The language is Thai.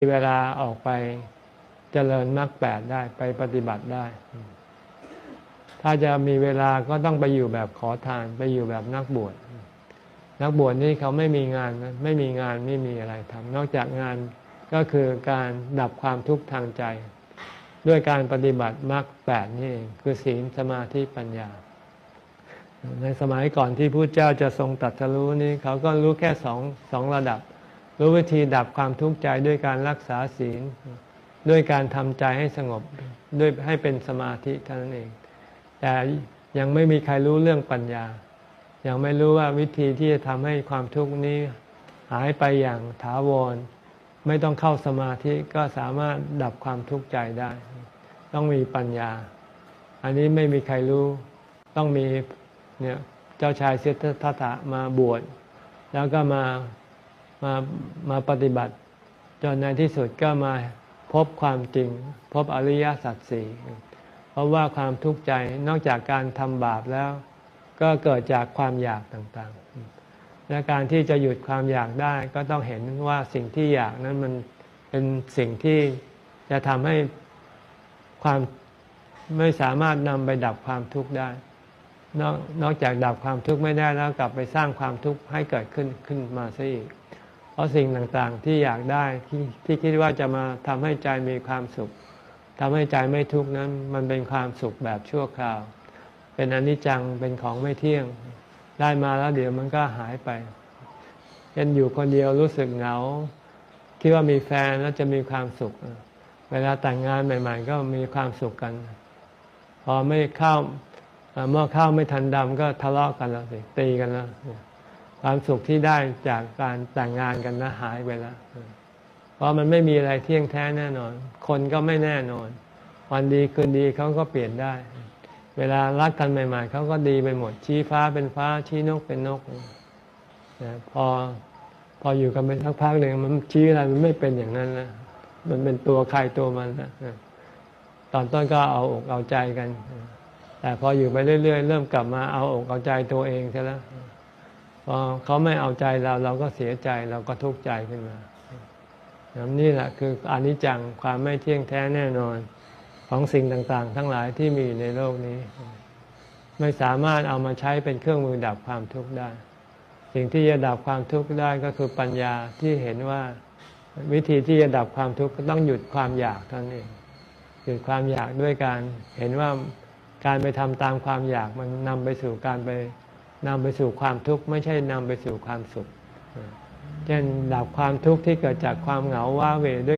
มีเวลาออกไปเจริญมรรคแปดได้ไปปฏิบัติได้ ถ้าจะมีเวลาก็ต้องไปอยู่แบบขอทาน ไปอยู่แบบนักบวชนักบวชนี่เขาไม่มีงานไม่มีงานไม่มีอะไรทำนอกจากงานก็คือการดับความทุกข์ทางใจ ด้วยการปฏิบัติมรรคแปดนี่เองคือศีลสมาธิปัญญา ในสมัยก่อนที่พระเจ้าจะทรงตรัสรู้นี่เขาก็รู้แค่สองสองระดับ รู้วิธีดับความทุกข์ใจด้วยการรักษาศีล ด้วยการทำใจให้สงบด้วยให้เป็นสมาธิเท่านั้นเอง แต่ยังไม่มีใครรู้เรื่องปัญญา ยังไม่รู้ว่าวิธีที่จะทำให้ความทุกข์นี้หายไปอย่างถาวร ไม่ต้องเข้าสมาธิก็สามารถดับความทุกข์ใจได้ ต้องมีปัญญา อันนี้ไม่มีใครรู้ ต้องมีเนี่ยเจ้าชายเสด็จทัตถะมาบวชแล้วก็มา มามาปฏิบัติ จนในที่สุดก็มาพบความจริง พบอริยสัจสี่เพราะว่าความทุกข์ใจนอกจากการทำบาปแล้ว ก็เกิดจากความอยากต่างๆ และการที่จะหยุดความอยากได้ก็ต้องเห็นว่าสิ่งที่อยากนั้นมันเป็นสิ่งที่จะทำให้ความไม่สามารถนำไปดับความทุกข์ได้นอกนอกจากดับความทุกข์ไม่ได้แล้วกลับไปสร้างความทุกข์ให้เกิดขึ้นขึ้นมาซะอีก เพราะสิ่งต่างๆที่อยากได้ที่ที่คิดว่าจะมาทำให้ใจมีความสุขทำให้ใจไม่ทุกข์นั้น มันเป็นความสุขแบบชั่วคราว เป็นอนิจจังเป็นของไม่เที่ยง ได้มาแล้วเดี๋ยวมันก็หายไปเช่นอยู่คนเดียวรู้สึกเหงา คิดว่ามีแฟนแล้วจะมีความสุข เวลาแต่งงานใหม่ ๆ ก็มีความสุขกัน พอไม่เข้าเมื่อข้าวไม่ทันดำก็ทะเลาะกันแล้วสิตีกันแล้ว ความสุขที่ได้จากการแต่งงานกันนะหายไปแล้วเพราะมันไม่มีอะไรเที่ยงแท้แน่นอน คนก็ไม่แน่นอน วันดีคืนดีเขาก็เปลี่ยนได้ เวลารักกันใหม่ ๆเขาก็ดีไปหมด ชี้ฟ้าเป็นฟ้า ชี้นกเป็นนกนะพอพออยู่กันไปสักพักหนึ่งมันชี้อะไรมันไม่เป็นอย่างนั้นนะมันเป็นตัวใครตัวมันนะตอนต้นก็เอาอกเอาใจกัน แต่พออยู่ไปเรื่อยๆ เริ่มกลับมาเอาอกเอาใจตัวเองใช่แล้ว พอเขาไม่เอาใจเราเราก็เสียใจเราก็ทุกข์ใจขึ้นมานี่แหละคืออนิจจังความไม่เที่ยงแท้แน่นอนของสิ่งต่างๆ ทั้งหลายที่มีอยู่ในโลกนี้ ไม่สามารถเอามาใช้เป็นเครื่องมือดับความทุกข์ได้ สิ่งที่จะดับความทุกข์ได้ก็คือปัญญาที่เห็นว่าวิธีที่จะดับความทุกข์ก็ต้องหยุดความอยากเท่านั้นเองหยุดความอยากด้วยการเห็นว่าการไปทำตามความอยากมันนำไปสู่การไป นำไปสู่ความทุกข์ไม่ใช่นำไปสู่ความสุขเช่นดับความทุกข์ที่เกิดจากความเหงาว้าเหวด้วย